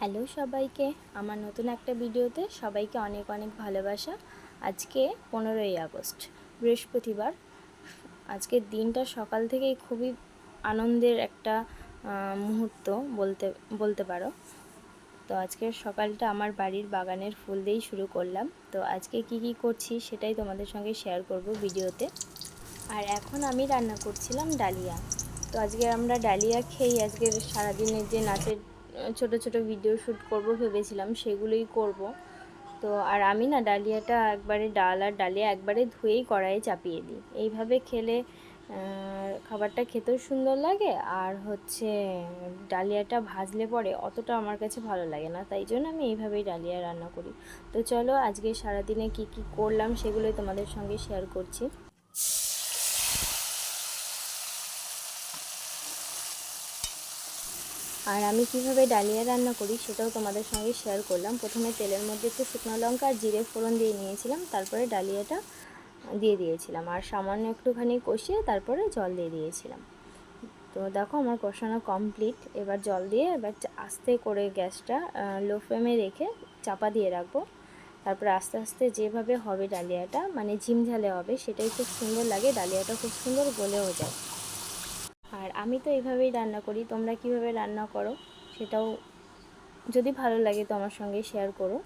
Hello সবাইকে, আমার নতুন একটা ভিডিওতে সবাইকে অনেক অনেক ভালোবাসা। আজকে পনেরোই আগস্ট, বৃহস্পতিবার। আজকের দিনটা সকাল থেকেই খুবই আনন্দের একটা মুহূর্ত বলতে বলতে পারো। তো আজকের সকালটা আমার বাড়ির বাগানের ফুল দিয়েই শুরু করলাম। তো আজকে কি কি করছি সেটাই তোমাদের সঙ্গে শেয়ার করব ভিডিওতে। আর এখন আমি রান্না করছিলাম ডালিয়া। তো আজকে আমরা ডালিয়া খেয়েই আজকের সারাদিনের যে নাচের ছোট ছোট ভিডিও শ্যুট করব ভেবেছিলাম, সেগুলোই করব। তো আর আমি না ডালিয়াটা একবারে ডাল আর ডালিয়া একবারে ধুয়েই কড়াইয়ে চাপিয়ে দিই। এইভাবে খেলে খাবারটা খেতেও সুন্দর লাগে আর হচ্ছে ডালিয়াটা ভাজলে পরে অতটা আমার কাছে ভালো লাগে না, তাই জন্য আমি এইভাবেই ডালিয়া রান্না করি। তো চলো আজকে সারাদিনে কি কি করলাম সেগুলোই তোমাদের সঙ্গে শেয়ার করছি। আর আমি কীভাবে ডালিয়া রান্না করি সেটাও তোমাদের সঙ্গে শেয়ার করলাম। প্রথমে তেলের মধ্যে একটু শুকনো লঙ্কা আর জিরে ফোড়ন দিয়ে নিয়েছিলাম, তারপরে ডালিয়াটা দিয়ে দিয়েছিলাম। আর সামান্য একটুখানি কষিয়ে তারপরে জল দিয়ে দিয়েছিলাম। তো দেখো আমার কষানো কমপ্লিট এবার জল দিয়ে এবার আস্তে করে গ্যাসটা লো ফ্লেমে রেখে চাপা দিয়ে রাখব। তারপরে আস্তে আস্তে যেভাবে হবে ডালিয়াটা মানে ঝিমঝালে হবে, সেটাই খুব সুন্দর লাগে, ডালিয়াটা খুব সুন্দর গলেও যায়। আর আমি তো এইভাবেই রান্না করি, তোমরা কীভাবে রান্না করো সেটাও যদি ভালো লাগে তো আমার সঙ্গে শেয়ার করো।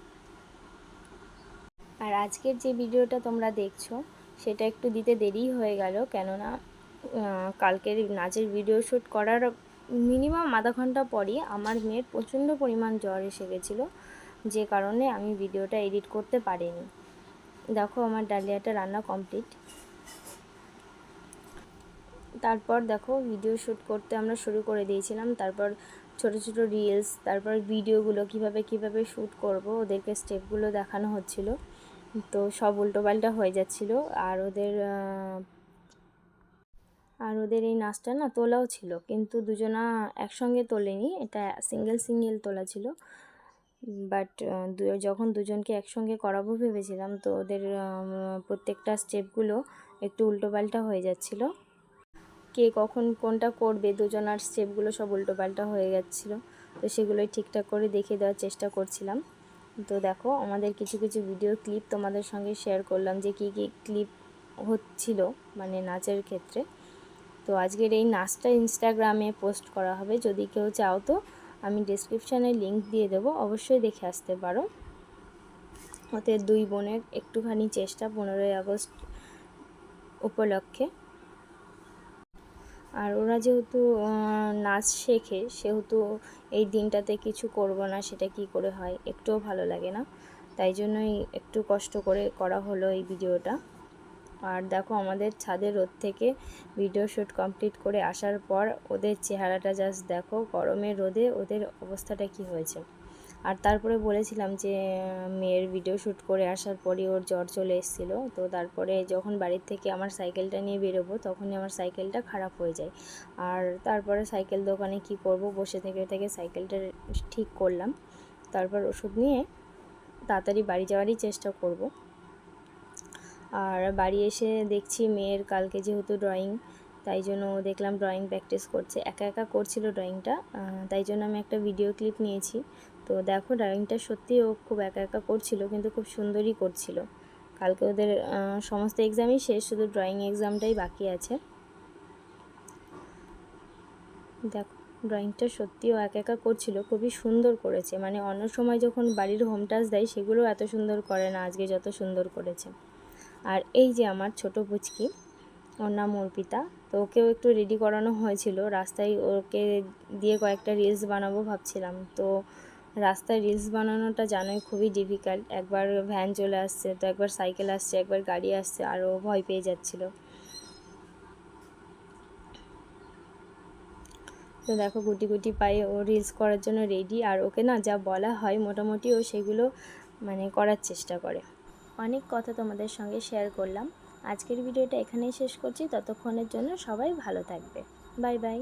আর আজকের যে ভিডিওটা তোমরা দেখছ, সেটা একটু দিতে দেরি হয়ে গেল, কেননা কালকের নাচের ভিডিও শ্যুট করার মিনিমাম আধা ঘণ্টা পরই আমার মেয়ের প্রচণ্ড পরিমাণ জ্বর এসে গেছিল, যে কারণে আমি ভিডিওটা এডিট করতে পারিনি। দেখো আমার ডালিয়াটা রান্না কমপ্লিট তারপর দেখো ভিডিও শ্যুট করতে আমরা শুরু করে দিয়েছিলাম। তারপর ছোট ছোট রিলস তারপর ভিডিওগুলো কীভাবে কীভাবে শ্যুট করব, ওদেরকে স্টেপগুলো দেখানো হচ্ছিল। তো সব উল্টোপাল্টা হয়ে যাচ্ছিল। আর ওদের আর ওদের এই নাচটা না তোলাও ছিল। কিন্তু দুজনা একসঙ্গে তোলেনি। এটা সিঙ্গেল সিঙ্গেল তোলা ছিল। বাট যখন দুজনকে একসঙ্গে করাবো ভেবেছিলাম, তো ওদের প্রত্যেকটা স্টেপগুলো একটু উল্টোপাল্টা হয়ে যাচ্ছিল। কে কখন কোনটা করবে, দুজনার স্টেপগুলো সব উল্টোপাল্টা হয়ে যাচ্ছিল। তো সেগুলোই ঠিকঠাক করে দেখিয়ে দেওয়ার চেষ্টা করছিলাম। তো দেখো, আমাদের কিছু কিছু ভিডিও ক্লিপ তোমাদের সঙ্গে শেয়ার করলাম যে কী কী ক্লিপ হচ্ছিল মানে নাচের ক্ষেত্রে। তো আজকের এই নাচটা ইনস্টাগ্রামে পোস্ট করা হবে। যদি কেউ চাও তো, আমি ডিসক্রিপশানে লিংক দিয়ে দেবো। অবশ্যই দেখে আসতে পারো। ওদের দুই বোনের একটুখানি চেষ্টা, পনেরোই আগস্ট উপলক্ষে। আর ওরা যেহেতু নাচ শেখে, সেহেতু এই দিনটাতে কিছু করব না, সেটা কি করে হয়, একটুও ভালো লাগে না। তাই জন্যই একটু কষ্ট করে করা হলো এই ভিডিওটা। আর দেখো, আমাদের ছাদের রোদ থেকে ভিডিও শ্যুট কমপ্লিট করে আসার পর ওদের চেহারাটা জাস্ট দেখো, গরমের রোদে ওদের অবস্থাটা কি হয়েছে। আর তারপরে বলেছিলাম যে, মেয়ের ভিডিও শ্যুট করে আসার পরই ওর জ্বর চলে এসেছিল। তো তারপরে যখন বাড়ির থেকে আমার সাইকেলটা নিয়ে বেরোবো, তখনই আমার সাইকেলটা খারাপ হয়ে যায়। আর তারপরে সাইকেল দোকানে কি করব, বসে থেকে থেকে সাইকেলটা ঠিক করলাম। তারপর ওষুধ নিয়ে তাড়াতাড়ি বাড়ি যাওয়ারই চেষ্টা করব। আর বাড়ি এসে দেখছি মেয়ের কালকে যেহেতু ড্রয়িং তাই জন্য দেখলাম ড্রয়িং প্র্যাকটিস করছে। একা একা করছিল ড্রয়িংটা তাই জন্য আমি একটা ভিডিও ক্লিপ নিয়েছি। তো দেখো ড্রয়িংটা সত্যি ও খুব একা একা করছিল, কিন্তু খুব সুন্দরই করছিল। কালকে ওদের সমস্ত এক্সামই শেষ, শুধু ড্রয়িং এক্সামটাই বাকি আছে। দেখো ড্রয়িংটা সত্যিও একা একা করছিল, খুবই সুন্দর করেছে। মানে অন্য সময় যখন বাড়ির হোম টাচ দেয়, সেগুলো এত সুন্দর করে না, আজকে যত সুন্দর করেছে। আর এই যে আমার ছোট পুচকি, ওর নাম অর্পিতা, তো ওকেও একটু রেডি করানো হয়েছিল। রাস্তায় ওকে দিয়ে কয়েকটা রিলস বানাবো ভাবছিলাম। তো রাস্তায় রিলস বানানোটা জানোই খুবই ডিফিকাল্ট একবার ভ্যান চলে আসছে, তো একবার সাইকেল আসছে, একবার গাড়ি আসছে, আর ও ভয় পেয়ে যাচ্ছিল। তো দেখো গুটি গুটি পায়ে ও রিলস করার জন্য রেডি আর ওকে না যা বলা হয় মোটামুটি ও সেগুলো মানে করার চেষ্টা করে। অনেক কথা তোমাদের সঙ্গে শেয়ার করলাম। আজকের ভিডিওটা এখানেই শেষ করছি। ততক্ষণের জন্য সবাই ভালো থাকবে। Bye bye